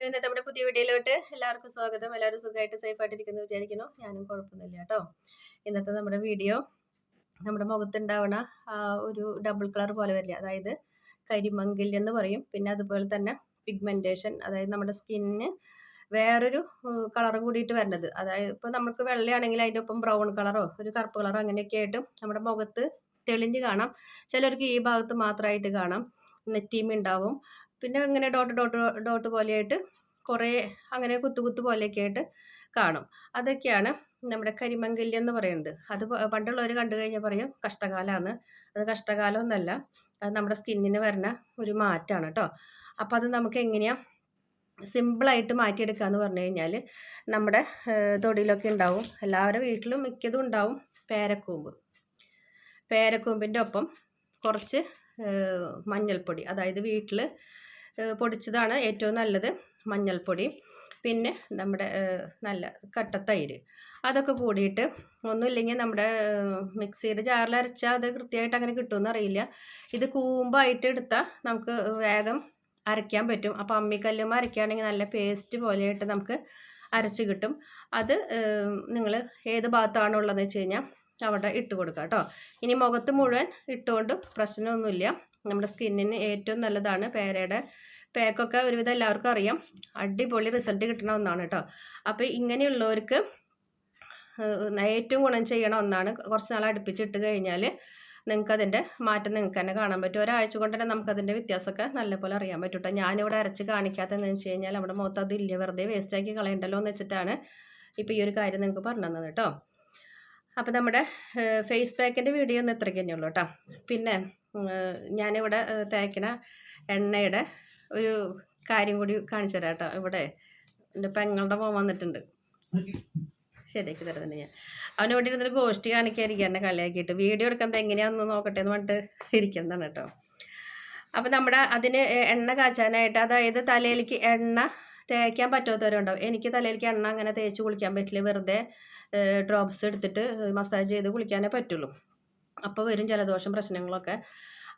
ഇന്നത്തെ നമ്മുടെ പുതിയ വീഡിയോയിലോട്ട് എല്ലാവർക്കും സ്വാഗതം. എല്ലാവരും സുഖമായിട്ട് സേഫ് ആയിട്ടിരിക്കുന്നു വിചാരിക്കുന്നു. ഞാനും കുഴപ്പമൊന്നുമില്ല കേട്ടോ. ഇന്നത്തെ നമ്മുടെ വീഡിയോ നമ്മുടെ മുഖത്തുണ്ടാവണ ഒരു ഡബിൾ കളർ പോലെ വരില്ല. അതായത് കരിമങ്കിൽ എന്ന് പറയും. പിന്നെ അതുപോലെ തന്നെ പിഗ്മെന്റേഷൻ അതായത് നമ്മുടെ സ്കിന്നിന് വേറൊരു കളറും കൂടിയിട്ട് വരേണ്ടത് അതായത് ഇപ്പോൾ നമുക്ക് വെള്ളയാണെങ്കിൽ അതിന്റെ ഒപ്പം ബ്രൗൺ കളറോ ഒരു കറുപ്പ് കളറോ അങ്ങനെയൊക്കെ ആയിട്ട് നമ്മുടെ മുഖത്ത് തെളിഞ്ഞ് കാണാം. ചിലർക്ക് ഈ ഭാഗത്ത് മാത്രമായിട്ട് കാണാം. നെറ്റീമ ഉണ്ടാവും. പിന്നെ ഇങ്ങനെ ഡോട്ട് ഡോട്ട് ഡോട്ട് പോലെയായിട്ട് കുറേ അങ്ങനെ കുത്തു കുത്തു പോലെയൊക്കെ ആയിട്ട് കാണും. അതൊക്കെയാണ് നമ്മുടെ കരിമങ്കല്യം എന്ന് പറയുന്നത്. അത് പണ്ടുള്ളവർ കണ്ടു കഴിഞ്ഞാൽ പറയും കഷ്ടകാലമാണ് അത് കഷ്ടകാലമൊന്നുമല്ല അത് നമ്മുടെ സ്കിന്നിന് വരുന്ന ഒരു മാറ്റമാണ് കേട്ടോ അപ്പോൾ അത് നമുക്ക് എങ്ങനെയാണ് സിമ്പിളായിട്ട് മാറ്റിയെടുക്കുക എന്ന് പറഞ്ഞു കഴിഞ്ഞാൽ നമ്മുടെ തൊടിയിലൊക്കെ ഉണ്ടാവും. എല്ലാവരുടെ വീട്ടിലും മിക്കതും ഉണ്ടാവും. പേരക്കൂമ്പ്. പേരക്കൂമ്പിന്റെ ഒപ്പം കുറച്ച് മഞ്ഞൾപ്പൊടി. അതായത് വീട്ടിൽ പൊടിച്ചതാണ് ഏറ്റവും നല്ലത് മഞ്ഞൾപ്പൊടി. പിന്നെ നമ്മുടെ നല്ല കട്ടത്തൈര് അതൊക്കെ കൂടിയിട്ട് ഒന്നുമില്ലെങ്കിൽ നമ്മുടെ മിക്സിയുടെ ജാറിൽ അരച്ചാൽ അത് കൃത്യമായിട്ട് അങ്ങനെ കിട്ടുമെന്ന് അറിയില്ല. ഇത് കൂമ്പായിട്ട് എടുത്താൽ നമുക്ക് വേഗം അരയ്ക്കാൻ പറ്റും. അപ്പോൾ അമ്മിക്കല്ലുമ്പോൾ അരയ്ക്കുകയാണെങ്കിൽ നല്ല പേസ്റ്റ് പോലെയായിട്ട് നമുക്ക് അരച്ച് കിട്ടും. അത് നിങ്ങൾ ഏത് ഭാഗത്താണ് ഉള്ളതെന്ന് വെച്ച് കഴിഞ്ഞാൽ അവിടെ ഇട്ട് കൊടുക്കുക കേട്ടോ. ഇനി മുഖത്ത് മുഴുവൻ ഇട്ടുകൊണ്ട് പ്രശ്നമൊന്നുമില്ല. നമ്മുടെ സ്കിന്നിന് ഏറ്റവും നല്ലതാണ് പേരയുടെ. പേക്കൊക്കെ ഒരുവിധം എല്ലാവർക്കും അറിയാം. അടിപൊളി റിസൾട്ട് കിട്ടണ ഒന്നാണ് കേട്ടോ അപ്പോൾ ഇങ്ങനെയുള്ളവർക്ക് ഏറ്റവും ഗുണം ചെയ്യണ ഒന്നാണ് കുറച്ച് നാൾ അടുപ്പിച്ചിട്ട് കഴിഞ്ഞാൽ നിങ്ങൾക്ക് അതിന്റെ മാറ്റം നിങ്ങൾക്ക് തന്നെ കാണാൻ പറ്റും. ഒരാഴ്ച കൊണ്ട് തന്നെ നമുക്കതിന്റെ വ്യത്യാസമൊക്കെ നല്ലപോലെ അറിയാൻ പറ്റും കേട്ടോ ഞാനിവിടെ അരച്ച് കാണിക്കാത്തതെന്ന് വെച്ച് കഴിഞ്ഞാൽ നമ്മുടെ മുഖത്ത് അതില്ല വെറുതെ വേസ്റ്റാക്കി കളയണ്ടല്ലോ എന്ന് വെച്ചിട്ടാണ് ഇപ്പോൾ ഈ ഒരു കാര്യം നിങ്ങൾക്ക് പറഞ്ഞു തന്നത് കേട്ടോ അപ്പോൾ നമ്മുടെ ഫേസ് പാക്കിന്റെ വീഡിയോ ഒന്ന് ഇത്രയ്ക്ക് തന്നെയുള്ളൂ കേട്ടോ പിന്നെ ഞാനിവിടെ തേക്കണ എണ്ണയുടെ ഒരു കാര്യം കൂടി കാണിച്ചു തരാം കേട്ടോ. ഇവിടെ എന്റെ പെങ്ങളുടെ മോൻ വന്നിട്ടുണ്ട്. ശരിയാക്കി തരാം തന്നെ ഞാൻ. അവനോട് ഇരുന്നൊരു ഗോഷ്ടി കാണിക്കാതിരിക്കുക എന്നെ കളിയാക്കിയിട്ട്. വീഡിയോ എടുക്കുന്നത് എങ്ങനെയാണെന്ന് നോക്കട്ടെ എന്ന് പറഞ്ഞിട്ട് ഇരിക്കുന്നതാണ് കേട്ടോ. അപ്പം നമ്മുടെ അതിന് എണ്ണ കാച്ചാനായിട്ട് അതായത് തലയിലേക്ക് എണ്ണ തേക്കാൻ പറ്റാത്തവരുണ്ടാവും. എനിക്ക് തലയിലേക്ക് എണ്ണ അങ്ങനെ തേച്ച് കുളിക്കാൻ പറ്റില്ല. വെറുതെ ഡ്രോപ്സ് എടുത്തിട്ട് മസാജ് ചെയ്ത് കുളിക്കാനേ പറ്റുള്ളൂ. അപ്പോൾ വരും ജലദോഷം പ്രശ്നങ്ങളൊക്കെ.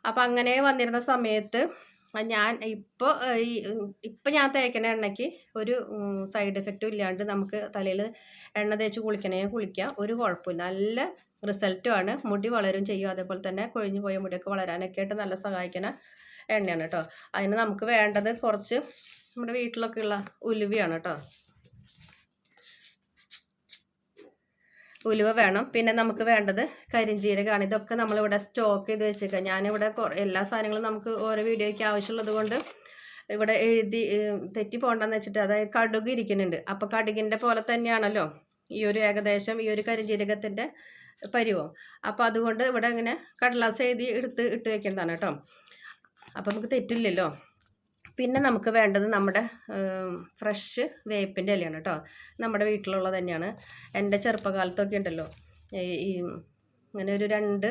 അപ്പം അങ്ങനെ വന്നിരുന്ന സമയത്ത് ഞാൻ ഇപ്പോൾ ഈ ഇപ്പം ഞാൻ തേക്കുന്ന എണ്ണയ്ക്ക് ഒരു സൈഡ് എഫക്റ്റും ഇല്ലാണ്ട് നമുക്ക് തലയിൽ എണ്ണ തേച്ച് കുളിക്കണേ കുളിക്കാം. ഒരു കുഴപ്പമില്ല. നല്ല റിസൾട്ടുമാണ് മുടി വളരും ചെയ്യും. അതേപോലെ തന്നെ കൊഴിഞ്ഞു പോയ മുടിയൊക്കെ വളരാനൊക്കെ ആയിട്ട് നല്ല സഹായിക്കുന്ന എണ്ണയാണ് കേട്ടോ. അതിന് നമുക്ക് വേണ്ടത് കുറച്ച് നമ്മുടെ വീട്ടിലൊക്കെ ഉള്ള ഉലുവയാണ് കേട്ടോ. ഉലുവ വേണം. പിന്നെ നമുക്ക് വേണ്ടത് കരിഞ്ജീരകമാണ് ഇതൊക്കെ നമ്മളിവിടെ സ്റ്റോക്ക് ചെയ്ത് വെച്ചേക്കുക ഞാനിവിടെ എല്ലാ സാധനങ്ങളും നമുക്ക് ഓരോ വീഡിയോയ്ക്ക് ആവശ്യമുള്ളത് കൊണ്ട് ഇവിടെ എഴുതി തെറ്റി പോകണ്ടെന്ന് വെച്ചിട്ട് അതായത് കടുക് ഇരിക്കുന്നുണ്ട്. അപ്പോൾ കടുകിന്റെ പോലെ തന്നെയാണല്ലോ ഈ ഒരു ഏകദേശം ഈ ഒരു കരിഞ്ജീരകത്തിന്റെ പരിവം. അപ്പോൾ അതുകൊണ്ട് ഇവിടെ ഇങ്ങനെ കടലാസ് എഴുതി എടുത്ത് ഇട്ട് വെക്കേണ്ടതാണ് കേട്ടോ. അപ്പോൾ നമുക്ക് തെറ്റില്ലല്ലോ. പിന്നെ നമുക്ക് വേണ്ടത് നമ്മുടെ ഫ്രഷ് വേപ്പിന്റെ ഇലയാണ് കേട്ടോ. നമ്മുടെ വീട്ടിലുള്ളത് തന്നെയാണ്. എന്റെ ചെറുപ്പകാലത്തൊക്കെ ഉണ്ടല്ലോ ഈ ഇങ്ങനെ ഒരു രണ്ട്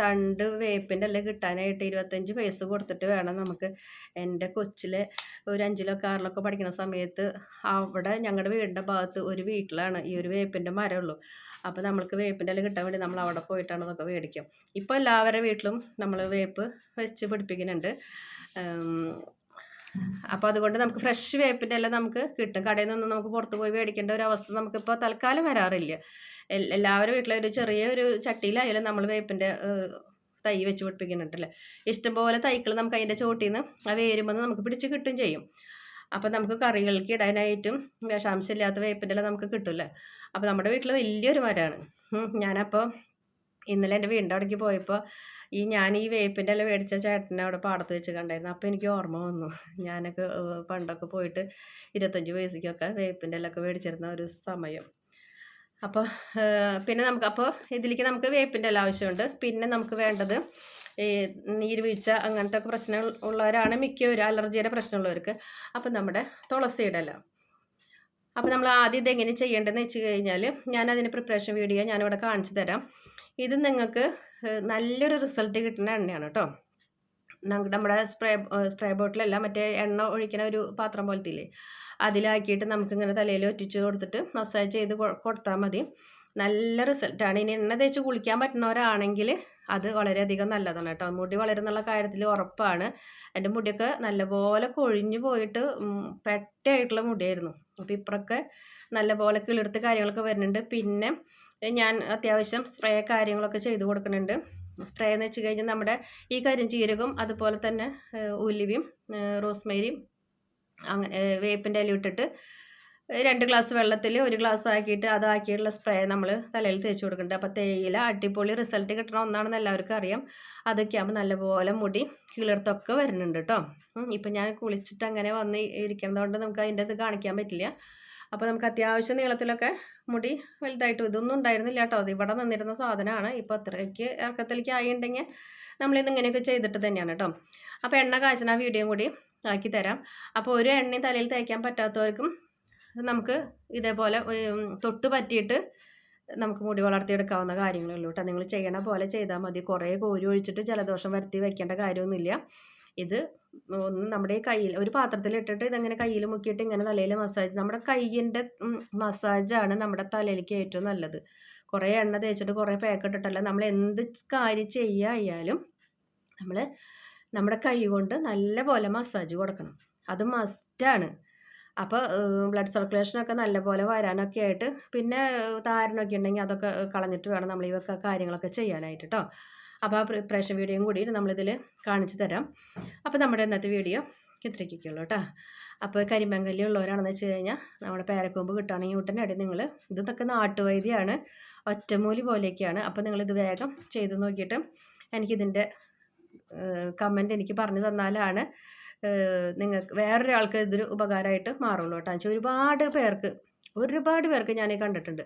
തണ്ട് വേപ്പിന്റെ ഇല കിട്ടാനായിട്ട് ഇരുപത്തഞ്ച് പൈസ കൊടുത്തിട്ട് വേണം നമുക്ക് എന്റെ കൊച്ചിലെ ഒരു അഞ്ചിലോ ആറിലൊക്കെ പഠിക്കുന്ന സമയത്ത് അവിടെ ഞങ്ങളുടെ വീടിന്റെ ഭാഗത്ത് ഒരു വീട്ടിലാണ് ഈ ഒരു വേപ്പിന്റെ മരമുള്ളൂ. അപ്പോൾ നമ്മൾക്ക് വേപ്പിന്റെ ഇല കിട്ടാൻ വേണ്ടി നമ്മൾ അവിടെ പോയിട്ടാണ് അതൊക്കെ മേടിക്കും ഇപ്പോൾ എല്ലാവരുടെ വീട്ടിലും നമ്മൾ വേപ്പ് വെച്ച് പിടിപ്പിക്കുന്നുണ്ട്. അപ്പോൾ അതുകൊണ്ട് നമുക്ക് ഫ്രഷ് വേപ്പിന്റെ എല്ലാം നമുക്ക് കിട്ടും. കടയിൽ നിന്നൊന്നും നമുക്ക് പുറത്ത് പോയി മേടിക്കേണ്ട ഒരു അവസ്ഥ നമുക്കിപ്പോൾ തൽക്കാലം വരാറില്ല. എല്ലാവരും വീട്ടിലെ ഒരു ചെറിയ ഒരു ചട്ടിയിലായാലും നമ്മൾ വേപ്പിന്റെ തൈ വെച്ച് പിടിപ്പിക്കുന്നുണ്ടല്ലേ? ഇഷ്ടംപോലെ തൈകൾ നമുക്ക് അതിന്റെ ചോട്ടിൽ നിന്ന് ആ വേരുമ്പോൾ നമുക്ക് പിടിച്ച് കിട്ടും ചെയ്യും. അപ്പോൾ നമുക്ക് കറികൾക്ക് ഇടാനായിട്ടും വിഷാംശമില്ലാത്ത വേപ്പിന്റെ എല്ലാം നമുക്ക് കിട്ടില്ല അപ്പോൾ നമ്മുടെ വീട്ടിൽ വലിയൊരു മരമാണ്. ഞാനപ്പോൾ ഇന്നലെ എന്റെ വീടിന്റെ പോയപ്പോൾ ഈ ഞാൻ ഈ വേപ്പിന്റെ ഇല മേടിച്ച ചേട്ടനെ അവിടെ പാടത്ത് വെച്ച് കണ്ടായിരുന്നു. അപ്പോൾ എനിക്ക് ഓർമ്മ വന്നു. ഞാനൊക്കെ പണ്ടൊക്കെ പോയിട്ട് ഇരുപത്തഞ്ച് വയസ്സിക്കൊക്കെ വേപ്പിന്റെ ഇലൊക്കെ മേടിച്ചിരുന്ന ഒരു സമയം. അപ്പോൾ പിന്നെ നമുക്ക് അപ്പോൾ ഇതിലേക്ക് നമുക്ക് വേപ്പിന്റെ ഇല ആവശ്യമുണ്ട്. പിന്നെ നമുക്ക് വേണ്ടത് ഈ നീർവീഴ്ച അങ്ങനത്തെ ഒക്കെ പ്രശ്നങ്ങൾ ഉള്ളവരാണ് മിക്കവരും അലർജിയുടെ പ്രശ്നമുള്ളവർക്ക് അപ്പം നമ്മുടെ തുളസിയുടെ ഇല അപ്പോൾ നമ്മൾ ആദ്യം ഇതെങ്ങനെ ചെയ്യേണ്ടതെന്ന് വെച്ച് കഴിഞ്ഞാൽ ഞാൻ പ്രിപ്പറേഷൻ വീഡിയോ ഞാനിവിടെ കാണിച്ചു തരാം. ഇത് നിങ്ങൾക്ക് നല്ലൊരു റിസൾട്ട് കിട്ടുന്ന എണ്ണയാണ് കേട്ടോ നമ്മുടെ സ്പ്രേ സ്പ്രേ ബോട്ടിലല്ല മറ്റേ എണ്ണ ഒഴിക്കുന്ന ഒരു പാത്രം പോലത്തെ ഇല്ലേ അതിലാക്കിയിട്ട് നമുക്കിങ്ങനെ തലയിൽ ഒറ്റിച്ച് കൊടുത്തിട്ട് മസാജ് ചെയ്ത് കൊടുത്താൽ മതി. നല്ല റിസൾട്ടാണ് ഇനി എണ്ണ തേച്ച് കുളിക്കാൻ പറ്റുന്നവരാണെങ്കിൽ അത് വളരെയധികം നല്ലതാണ് കേട്ടോ മുടി വളരുന്നുള്ള കാര്യത്തിൽ ഉറപ്പാണ്. എന്റെ മുടിയൊക്കെ നല്ലപോലെ കൊഴിഞ്ഞു പോയിട്ട് പെട്ടായിട്ടുള്ള മുടിയായിരുന്നു. അപ്പോൾ ഇപ്പറൊക്കെ നല്ലപോലെ കിളിർത്ത് കാര്യങ്ങളൊക്കെ വരുന്നുണ്ട്. പിന്നെ ഞാൻ അത്യാവശ്യം സ്പ്രേ കാര്യങ്ങളൊക്കെ ചെയ്ത് കൊടുക്കുന്നുണ്ട്. സ്പ്രേ എന്ന് വെച്ച് കഴിഞ്ഞാൽ നമ്മുടെ ഈ കരിഞ്ചീരകം അതുപോലെ തന്നെ ഉലുവയും റോസ്മേരിയും അങ്ങനെ വേപ്പിന്റെ ഇല ഇട്ടിട്ട് രണ്ട് ഗ്ലാസ് വെള്ളത്തിൽ ഒരു ഗ്ലാസ് ആക്കിയിട്ട് അതാക്കിയിട്ടുള്ള സ്പ്രേ നമ്മൾ തലയിൽ തേച്ച് കൊടുക്കുന്നുണ്ട്. അപ്പോൾ തേയില അടിപൊളി റിസൾട്ട് കിട്ടണം ഒന്നാണെന്ന് എല്ലാവർക്കും അറിയാം. അതൊക്കെ ആകുമ്പോൾ നല്ലപോലെ മുടി കിളിർത്തൊക്കെ വരുന്നുണ്ട് കേട്ടോ ഇപ്പം ഞാൻ കുളിച്ചിട്ട് അങ്ങനെ വന്ന് ഇരിക്കുന്നതുകൊണ്ട് നമുക്ക് അതിന്റെ ഇത് കാണിക്കാൻ പറ്റില്ല. അപ്പോൾ നമുക്ക് അത്യാവശ്യം നീളത്തിലൊക്കെ മുടി വലുതായിട്ട് ഇതൊന്നും ഉണ്ടായിരുന്നില്ല കേട്ടോ. അത് ഇവിടെ നിന്നിരുന്ന സാധനമാണ്. ഇപ്പോൾ അത്രയ്ക്ക് ഇറക്കത്തിലേക്ക് ആയിട്ടുണ്ടെങ്കിൽ നമ്മളിത് ഇങ്ങനെയൊക്കെ ചെയ്തിട്ട് തന്നെയാണ് കേട്ടോ. അപ്പോൾ എണ്ണ കാഴ്ചന ആ വീഡിയോ കൂടി ആക്കി തരാം. അപ്പോൾ ഒരു എണ്ണയും തലയിൽ തേക്കാൻ പറ്റാത്തവർക്കും നമുക്ക് ഇതേപോലെ തൊട്ട് പറ്റിയിട്ട് നമുക്ക് മുടി വളർത്തിയെടുക്കാവുന്ന കാര്യങ്ങളുള്ളൂ കേട്ടോ. നിങ്ങൾ ചെയ്യണ പോലെ ചെയ്താൽ മതി. കുറേ കോരി ഒഴിച്ചിട്ട് ജലദോഷം വരുത്തി വെക്കേണ്ട കാര്യമൊന്നുമില്ല. ഇത് ഒന്ന് നമ്മുടെ കയ്യിൽ ഒരു പാത്രത്തിൽ ഇട്ടിട്ട് ഇതങ്ങനെ കയ്യിൽ മുക്കിയിട്ട് ഇങ്ങനെ തലയിൽ മസാജ് നമ്മുടെ കയ്യിന്റെ മസാജാണ് നമ്മുടെ തലയിലേക്ക് ഏറ്റവും നല്ലത്. കുറേ എണ്ണ തേച്ചിട്ട് കുറേ പാക്ക് പാക്കറ്റ് നമ്മൾ എന്ത് കാര്യം ചെയ്യായാലും നമ്മൾ നമ്മുടെ കൈ കൊണ്ട് നല്ല പോലെ മസാജ് കൊടുക്കണം. അത് മസ്റ്റാണ് അപ്പോൾ ബ്ലഡ് സർക്കുലേഷനൊക്കെ നല്ലപോലെ വരാനൊക്കെ ആയിട്ട് പിന്നെ താരനൊക്കെ ഉണ്ടെങ്കിൽ അതൊക്കെ കളഞ്ഞിട്ട് വേണം നമ്മൾ ഇവൊക്കെ കാര്യങ്ങളൊക്കെ ചെയ്യാനായിട്ട് കേട്ടോ അപ്പോൾ ആ പ്രേഷൻ വീഡിയോയും കൂടി നമ്മളിതിൽ കാണിച്ചു തരാം. അപ്പോൾ നമ്മുടെ ഇന്നത്തെ വീഡിയോ ഇത്രയ്ക്കൊക്കെയുള്ളൂ കേട്ടോ. അപ്പോൾ കരിമ്പങ്കല്ലി ഉള്ളവരാണെന്ന് വെച്ച് കഴിഞ്ഞാൽ നമ്മുടെ പേരക്കൊമ്പ് കിട്ടുകയാണെങ്കിൽ അടി നിങ്ങൾ ഇതൊക്കെ നാട്ടുവൈദ്യമാണ് ഒറ്റമൂലി പോലെയൊക്കെയാണ്. അപ്പോൾ നിങ്ങളിത് വേഗം ചെയ്ത് നോക്കിയിട്ട് എനിക്കിതിന്റെ കമന്റ് എനിക്ക് പറഞ്ഞു തന്നാലാണ് നിങ്ങൾക്ക് വേറൊരാൾക്ക് ഇതൊരു ഉപകാരമായിട്ട് മാറുള്ളൂ കേട്ടോ. എന്ന് വെച്ചാൽ ഒരുപാട് പേർക്ക് ഒരുപാട് പേർക്ക് ഞാൻ കണ്ടിട്ടുണ്ട്.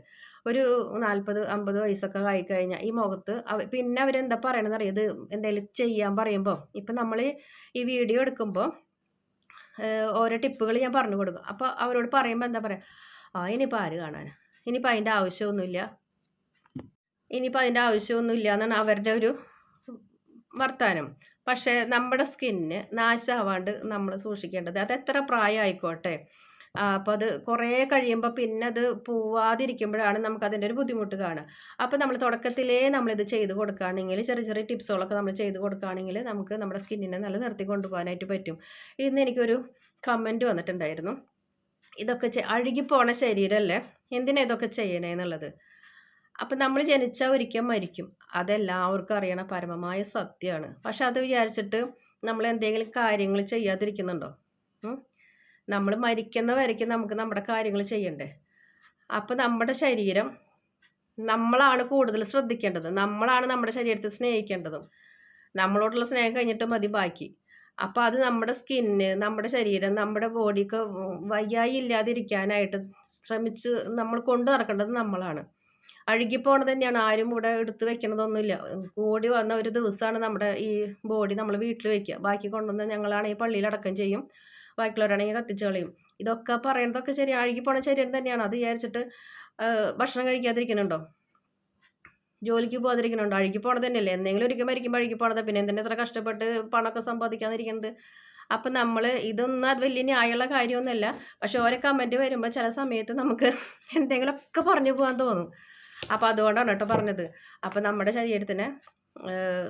ഒരു നാൽപ്പത് അമ്പത് വയസ്സൊക്കെ ആയി ആയിക്കഴിഞ്ഞാൽ ഈ മുഖത്ത് പിന്നെ അവരെന്താ പറയണമെന്ന് അറിയാം ഇത് എന്തെങ്കിലും ചെയ്യാൻ പറയുമ്പോൾ ഇപ്പം നമ്മൾ ഈ വീഡിയോ എടുക്കുമ്പോൾ ഓരോ ടിപ്പുകൾ ഞാൻ പറഞ്ഞു കൊടുക്കും. അപ്പോൾ അവരോട് പറയുമ്പോൾ എന്താ പറയുക ആ ഇനിയിപ്പോൾ ആര് കാണാൻ? ഇനിയിപ്പോൾ അതിന്റെ ആവശ്യമൊന്നുമില്ല. ഇനിയിപ്പോൾ അതിന്റെ ആവശ്യമൊന്നുമില്ല എന്നാണ് അവരുടെ ഒരു വർത്താനം. പക്ഷേ നമ്മുടെ സ്കിന്നിന് നാശമാവാണ്ട് നമ്മൾ സൂക്ഷിക്കേണ്ടത്. അത് എത്ര പ്രായമായിക്കോട്ടെ? അപ്പോൾ അത് കുറേ കഴിയുമ്പോൾ പിന്നെ അത് പോവാതിരിക്കുമ്പോഴാണ് നമുക്ക് അതിന്റെ ഒരു ബുദ്ധിമുട്ട് കാണുക. അപ്പോൾ നമ്മൾ തുടക്കത്തിലേ നമ്മളിത് ചെയ്ത് കൊടുക്കുകയാണെങ്കിൽ ചെറിയ ചെറിയ ടിപ്സുകളൊക്കെ നമ്മൾ ചെയ്ത് കൊടുക്കുകയാണെങ്കിൽ നമുക്ക് നമ്മുടെ സ്കിന്നിനെ നല്ല നിർത്തി കൊണ്ടുപോകാനായിട്ട് പറ്റും. ഇന്ന് എനിക്കൊരു കമന്റ് വന്നിട്ടുണ്ടായിരുന്നു. ഇതൊക്കെ അഴുകിപ്പോണ ശരീരമല്ലേ എന്തിനാ ഇതൊക്കെ ചെയ്യണേ എന്നുള്ളത്? അപ്പം നമ്മൾ ജനിച്ചാൽ ഒരിക്കൽ മരിക്കും. അതെല്ലാവർക്കും അറിയണ പരമമായ സത്യമാണ് പക്ഷെ അത് വിചാരിച്ചിട്ട് നമ്മൾ എന്തെങ്കിലും കാര്യങ്ങൾ ചെയ്യാതിരിക്കുന്നുണ്ടോ? നമ്മൾ മരിക്കുന്ന വരയ്ക്കും നമുക്ക് നമ്മുടെ കാര്യങ്ങൾ ചെയ്യണ്ടേ? അപ്പോൾ നമ്മുടെ ശരീരം നമ്മളാണ് കൂടുതൽ ശ്രദ്ധിക്കേണ്ടത്. നമ്മളാണ് നമ്മുടെ ശരീരത്തെ സ്നേഹിക്കേണ്ടതും. നമ്മളോടുള്ള സ്നേഹം കഴിഞ്ഞിട്ട് മതി ബാക്കി. അപ്പോൾ അത് നമ്മുടെ സ്കിന്ന് നമ്മുടെ ശരീരം നമ്മുടെ ബോഡിക്ക് വയ്യായി ഇല്ലാതിരിക്കാനായിട്ട് ശ്രമിച്ച് നമ്മൾ കൊണ്ടു നടക്കേണ്ടത് നമ്മളാണ്. അഴുകിപ്പോണത് തന്നെയാണ്. ആരും ഇവിടെ എടുത്ത് വെക്കണതൊന്നുമില്ല. കൂടി വന്ന ഒരു ദിവസമാണ് നമ്മുടെ ഈ ബോഡി നമ്മൾ വീട്ടിൽ വെക്കുക ബാക്കി കൊണ്ടുവന്ന് ഞങ്ങളാണെങ്കിൽ പള്ളിയിൽ അടക്കം ചെയ്യും. ബാക്കിയുള്ളവരാണെങ്കിൽ കത്തിച്ച് കളയും. ഇതൊക്കെ പറയുന്നതൊക്കെ ശരി അഴുകി പോണ ശരീരം തന്നെയാണ്. അത് വിചാരിച്ചിട്ട് ഭക്ഷണം കഴിക്കാതിരിക്കുന്നുണ്ടോ? ജോലിക്ക് പോകാതിരിക്കുന്നുണ്ടോ? അഴുകി പോണത് തന്നെയല്ലേ. എന്തെങ്കിലും ഒരിക്കൽ മരിക്കുമ്പോൾ അഴുകി പോണത്. പിന്നെ എന്തിനാ എത്ര കഷ്ടപ്പെട്ട് പണമൊക്കെ സമ്പാദിക്കാതിരിക്കുന്നത്. അപ്പം നമ്മൾ ഇതൊന്നും അത് വലിയ ന്യായമുള്ള കാര്യമൊന്നുമല്ല. പക്ഷെ ഓരോ കമന്റ് വരുമ്പോൾ ചില സമയത്ത് നമുക്ക് എന്തെങ്കിലുമൊക്കെ പറഞ്ഞു പോകാൻ തോന്നും. അപ്പോൾ അതുകൊണ്ടാണ് കേട്ടോ പറഞ്ഞത്. അപ്പൊ നമ്മുടെ ശരീരത്തിനെ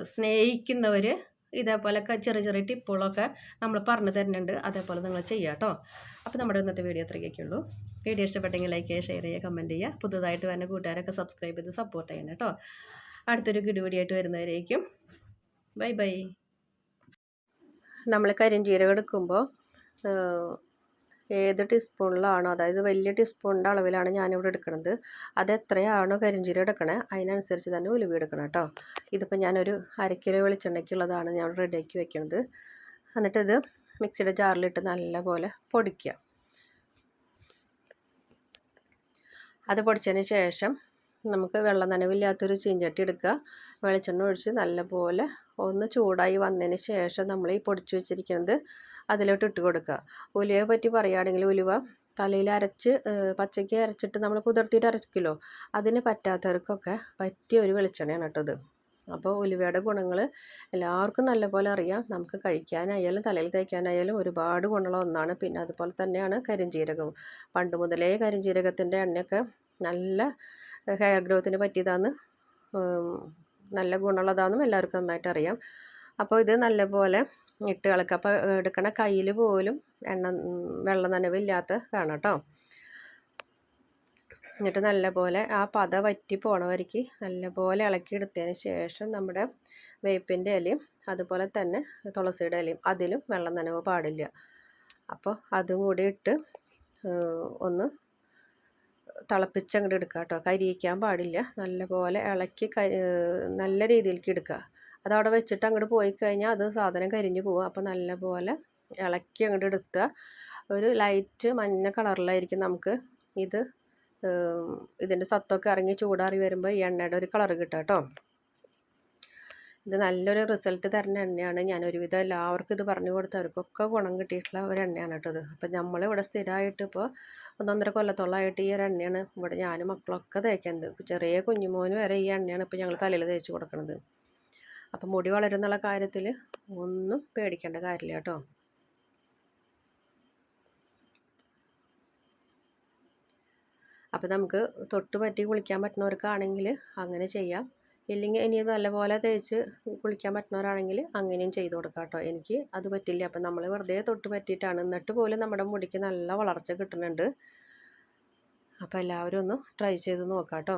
സ്നേഹിക്കുന്നവർ ഇതേപോലൊക്കെ ചെറിയ ചെറിയ ടിപ്പുകളൊക്കെ നമ്മൾ പറഞ്ഞു തരുന്നുണ്ട്. അതേപോലെ നിങ്ങൾ ചെയ്യുക കേട്ടോ അപ്പോൾ നമ്മുടെ ഇന്നത്തെ വീഡിയോ അത്രയൊക്കെയുള്ളൂ വീഡിയോ ഇഷ്ടപ്പെട്ടെങ്കിൽ ലൈക്ക് ചെയ്യുക ഷെയർ ചെയ്യുക കമന്റ് ചെയ്യുക. പുതുതായിട്ട് വരുന്ന കൂട്ടുകാരൊക്കെ സബ്സ്ക്രൈബ് ചെയ്ത് സപ്പോർട്ട് ചെയ്യണം കേട്ടോ അടുത്തൊരു വീഡിയോ ആയിട്ട് വരുന്നവരേക്കും. ബൈ ബൈ നമ്മൾ കരിഞ്ചീരകം എടുക്കുമ്പോൾ ഏത് ടീസ്പൂണിലാണോ അതായത് വലിയ ടീസ്പൂണിന്റെ അളവിലാണ് ഞാനിവിടെ എടുക്കുന്നത് അത് എത്രയാണോ കരിഞ്ചീരം എടുക്കണേ അതിനനുസരിച്ച് തന്നെ ഉലുവി എടുക്കണം കേട്ടോ. ഇതിപ്പോൾ ഞാനൊരു അരക്കിലോ കിലോ വെളിച്ചെണ്ണയ്ക്കുള്ളതാണ് ഞാൻ റെഡിയാക്കി വെക്കുന്നത് എന്നിട്ടിത് മിക്സിയുടെ ജാറിലിട്ട് നല്ലപോലെ പൊടിക്കുക. അത് പൊടിച്ചതിന് ശേഷം നമുക്ക് വെള്ളം നനവില്ലാത്തൊരു ചീഞ്ചട്ടി എടുക്കുക. വെളിച്ചെണ്ണ ഒഴിച്ച് നല്ലപോലെ ഒന്ന് ചൂടായി വന്നതിന് ശേഷം നമ്മൾ ഈ പൊടിച്ചു വെച്ചിരിക്കുന്നത് അതിലോട്ട് ഇട്ട് കൊടുക്കുക. ഉലുവയെ പറ്റി പറയുകയാണെങ്കിൽ ഉലുവ തലയിൽ അരച്ച് പച്ചയ്ക്ക് അരച്ചിട്ട് നമ്മൾ കുതിർത്തിയിട്ട് അരയ്ക്കുമല്ലോ? അതിന് പറ്റാത്തവർക്കൊക്കെ പറ്റിയ ഒരു വെളിച്ചെണ്ണയാണ് കേട്ടത് അപ്പോൾ ഉലുവയുടെ ഗുണങ്ങൾ എല്ലാവർക്കും നല്ലപോലെ അറിയാം. നമുക്ക് കഴിക്കാനായാലും തലയിൽ തേക്കാനായാലും ഒരുപാട് ഗുണമുള്ള ഒന്നാണ്. പിന്നെ അതുപോലെ തന്നെയാണ് കരിഞ്ചീരകം പണ്ട് മുതലേ കരിഞ്ജീരകത്തിന്റെ എണ്ണയൊക്കെ നല്ല ഹെയർ ഗ്രോത്തിന് പറ്റിയതാന്ന് നല്ല ഗുണമുള്ളതാണെന്നും എല്ലാവർക്കും നന്നായിട്ട് അറിയാം അപ്പോൾ ഇത് നല്ലപോലെ ഇട്ട് കളക്കുക അപ്പോൾ എടുക്കണ കയ്യിൽ പോലും എണ്ണ വെള്ള നനവില്ലാത്ത വേണം കേട്ടോ. എന്നിട്ട് നല്ലപോലെ ആ പത വറ്റി പോണ വരയ്ക്ക് നല്ലപോലെ ഇളക്കി എടുത്തതിന് ശേഷം നമ്മുടെ വേപ്പിന്റെ ഇലയും അതുപോലെ തന്നെ തുളസിയുടെ ഇലയും അതിലും വെള്ളം നനവ് പാടില്ല. അപ്പോൾ അതും കൂടി ഇട്ട് ഒന്ന് തിളപ്പിച്ചങ്ങോട്ട് എടുക്കുക കേട്ടോ കരിയിക്കാൻ പാടില്ല. നല്ലപോലെ ഇളക്കി നല്ല രീതിയിലേക്ക് എടുക്കുക. അതവിടെ വെച്ചിട്ട് അങ്ങോട്ട് പോയി കഴിഞ്ഞാൽ അത് സാധനം കരിഞ്ഞു പോകും. അപ്പോൾ നല്ലപോലെ ഇളക്കി അങ്ങോട്ട് എടുക്കുക. ഒരു ലൈറ്റ് മഞ്ഞ കളറിലായിരിക്കും നമുക്ക് ഇത് ഇതിന്റെ സത്തൊക്കെ ഇറങ്ങി ചൂടാറി വരുമ്പോൾ ഈ എണ്ണയുടെ ഒരു കളർ കിട്ടുക കേട്ടോ. ഇത് നല്ലൊരു റിസൾട്ട് തരുന്ന എണ്ണയാണ്. ഞാൻ ഒരുവിധം എല്ലാവർക്കും ഇത് പറഞ്ഞു കൊടുത്തവർക്കൊക്കെ ഗുണം കിട്ടിയിട്ടുള്ള ഒരു എണ്ണയാണ് കേട്ടോ ഇത്. അപ്പം നമ്മളിവിടെ സ്ഥിരമായിട്ട് ഇപ്പോൾ ഒന്നൊന്നര കൊല്ലത്തോളമായിട്ട് ഈ ഒരു എണ്ണയാണ് ഇവിടെ ഞാനും മക്കളൊക്കെ തേക്കുന്നത്. ചെറിയ കുഞ്ഞുമോന് വരെ ഈ എണ്ണയാണ് ഇപ്പോൾ ഞങ്ങൾ തലയിൽ തേച്ച് കൊടുക്കുന്നത് അപ്പം മുടി വളരുന്നുള്ള കാര്യത്തിൽ ഒന്നും പേടിക്കേണ്ട കാര്യമില്ല കേട്ടോ. അപ്പോൾ നമുക്ക് തൊട്ട് പറ്റി കുളിക്കാൻ പറ്റുന്നവർക്കാണെങ്കിൽ അങ്ങനെ ചെയ്യാം. ഇല്ലെങ്കിൽ ഇനി നല്ലപോലെ തേച്ച് കുളിക്കാൻ പറ്റുന്നവരാണെങ്കിൽ അങ്ങനെയും ചെയ്ത് കൊടുക്കാം കേട്ടോ. എനിക്ക് അത് പറ്റില്ല. അപ്പം നമ്മൾ വെറുതെ തൊട്ട് പറ്റിയിട്ടാണ്. എന്നിട്ട് പോലും നമ്മുടെ മുടിക്ക് നല്ല വളർച്ച കിട്ടുന്നുണ്ട്. അപ്പോൾ എല്ലാവരും ഒന്ന് ട്രൈ ചെയ്ത് നോക്കാം കേട്ടോ.